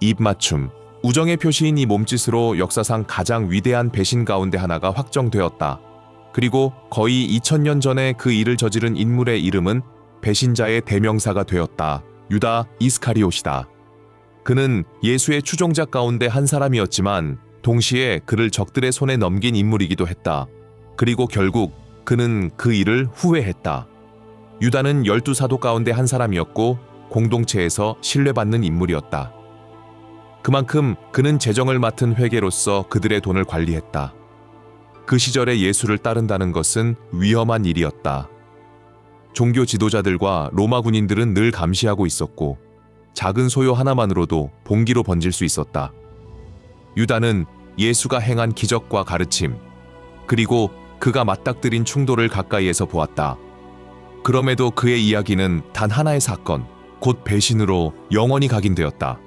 입맞춤, 우정의 표시인 이 몸짓으로 역사상 가장 위대한 배신 가운데 하나가 확정되었다. 그리고 거의 2000년 전에 그 일을 저지른 인물의 이름은 배신자의 대명사가 되었다. 유다 이스카리옷이다. 그는 예수의 추종자 가운데 한 사람이었지만 동시에 그를 적들의 손에 넘긴 인물이기도 했다. 그리고 결국 그는 그 일을 후회했다. 유다는 열두 사도 가운데 한 사람이었고 공동체에서 신뢰받는 인물이었다. 그만큼 그는 재정을 맡은 회계로서 그들의 돈을 관리했다. 그 시절에 예수를 따른다는 것은 위험한 일이었다. 종교 지도자들과 로마 군인들은 늘 감시하고 있었고 작은 소요 하나만으로도 봉기로 번질 수 있었다. 유다는 예수가 행한 기적과 가르침, 그리고 그가 맞닥뜨린 충돌을 가까이에서 보았다. 그럼에도 그의 이야기는 단 하나의 사건, 곧 배신으로 영원히 각인되었다.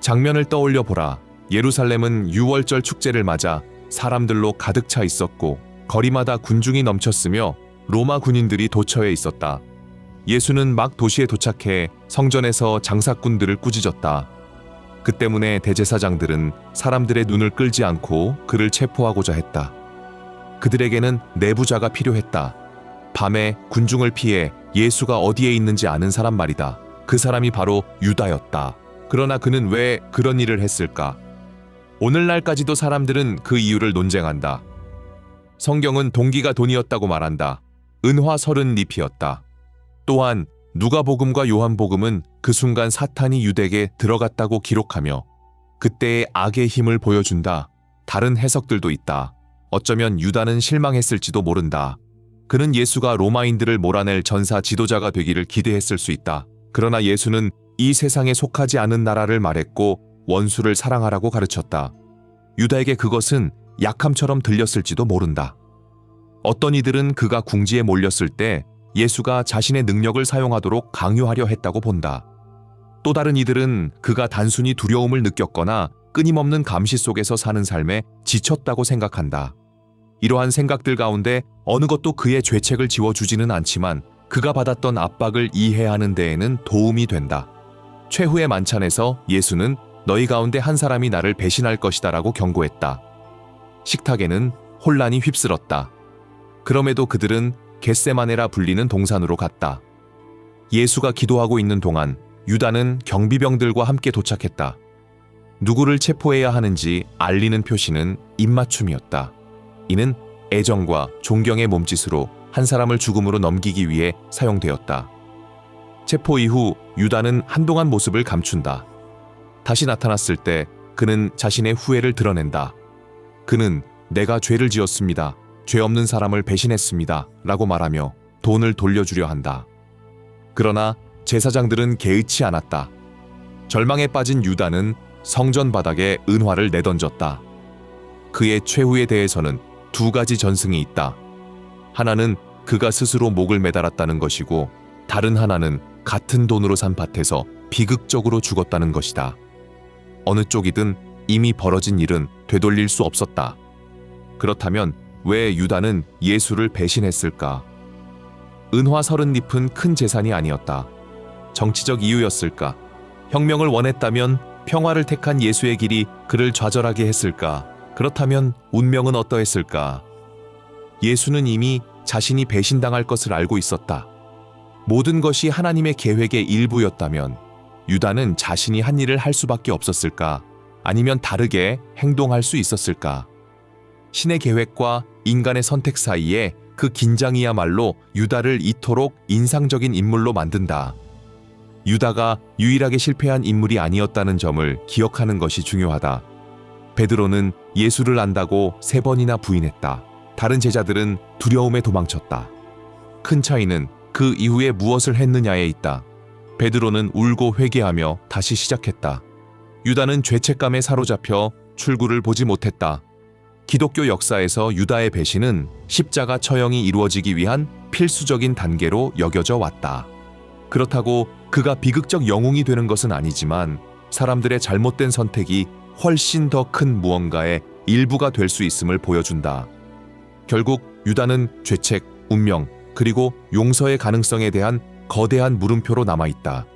장면을 떠올려 보라. 예루살렘은 6월절 축제를 맞아 사람들로 가득 차 있었고 거리마다 군중이 넘쳤으며 로마 군인들이 도처에 있었다. 예수는 막 도시에 도착해 성전에서 장사꾼들을 꾸짖었다. 그 때문에 대제사장들은 사람들의 눈을 끌지 않고 그를 체포하고자 했다. 그들에게는 내부자가 필요했다. 밤에 군중을 피해 예수가 어디에 있는지 아는 사람 말이다. 그 사람이 바로 유다였다. 그러나 그는 왜 그런 일을 했을까? 오늘날까지도 사람들은 그 이유를 논쟁한다. 성경은 동기가 돈이었다고 말한다. 은화 서른 잎이었다. 또한 누가복음과 요한복음은 그 순간 사탄이 유대에게 들어갔다고 기록하며 그때의 악의 힘을 보여준다. 다른 해석들도 있다. 어쩌면 유다는 실망했을지도 모른다. 그는 예수가 로마인들을 몰아낼 전사 지도자가 되기를 기대했을 수 있다. 그러나 예수는 이 세상에 속하지 않은 나라를 말했고 원수를 사랑하라고 가르쳤다. 유다에게 그것은 약함처럼 들렸을지도 모른다. 어떤 이들은 그가 궁지에 몰렸을 때 예수가 자신의 능력을 사용하도록 강요하려 했다고 본다. 또 다른 이들은 그가 단순히 두려움을 느꼈거나 끊임없는 감시 속에서 사는 삶에 지쳤다고 생각한다. 이러한 생각들 가운데 어느 것도 그의 죄책을 지워주지는 않지만 그가 받았던 압박을 이해하는 데에는 도움이 된다. 최후의 만찬에서 예수는 너희 가운데 한 사람이 나를 배신할 것이다라고 경고했다. 식탁에는 혼란이 휩쓸었다. 그럼에도 그들은 겟세마네라 불리는 동산으로 갔다. 예수가 기도하고 있는 동안 유다는 경비병들과 함께 도착했다. 누구를 체포해야 하는지 알리는 표시는 입맞춤이었다. 이는 애정과 존경의 몸짓으로 한 사람을 죽음으로 넘기기 위해 사용되었다. 체포 이후 유다는 한동안 모습을 감춘다. 다시 나타났을 때 그는 자신의 후회를 드러낸다. 그는 내가 죄를 지었습니다. 죄 없는 사람을 배신했습니다. 라고 말하며 돈을 돌려주려 한다. 그러나 제사장들은 개의치 않았다. 절망에 빠진 유다는 성전 바닥에 은화를 내던졌다. 그의 최후에 대해서는 두 가지 전승이 있다. 하나는 그가 스스로 목을 매달았다는 것이고 다른 하나는 같은 돈으로 산 밭에서 비극적으로 죽었다는 것이다. 어느 쪽이든 이미 벌어진 일은 되돌릴 수 없었다. 그렇다면 왜 유다는 예수를 배신했을까? 은화 서른 잎은 큰 재산이 아니었다. 정치적 이유였을까? 혁명을 원했다면 평화를 택한 예수의 길이 그를 좌절하게 했을까? 그렇다면 운명은 어떠했을까? 예수는 이미 자신이 배신당할 것을 알고 있었다. 모든 것이 하나님의 계획의 일부였다면 유다는 자신이 한 일을 할 수밖에 없었을까? 아니면 다르게 행동할 수 있었을까? 신의 계획과 인간의 선택 사이에 그 긴장이야말로 유다를 이토록 인상적인 인물로 만든다. 유다가 유일하게 실패한 인물이 아니었다는 점을 기억하는 것이 중요하다. 베드로는 예수를 안다고 세 번이나 부인했다. 다른 제자들은 두려움에 도망쳤다. 큰 차이는 그 이후에 무엇을 했느냐에 있다. 베드로는 울고 회개하며 다시 시작했다. 유다는 죄책감에 사로잡혀 출구를 보지 못했다. 기독교 역사에서 유다의 배신은 십자가 처형이 이루어지기 위한 필수적인 단계로 여겨져 왔다. 그렇다고 그가 비극적 영웅이 되는 것은 아니지만 사람들의 잘못된 선택이 훨씬 더 큰 무언가의 일부가 될 수 있음을 보여준다. 결국 유다는 죄책, 운명, 그리고 용서의 가능성에 대한 거대한 물음표로 남아 있다.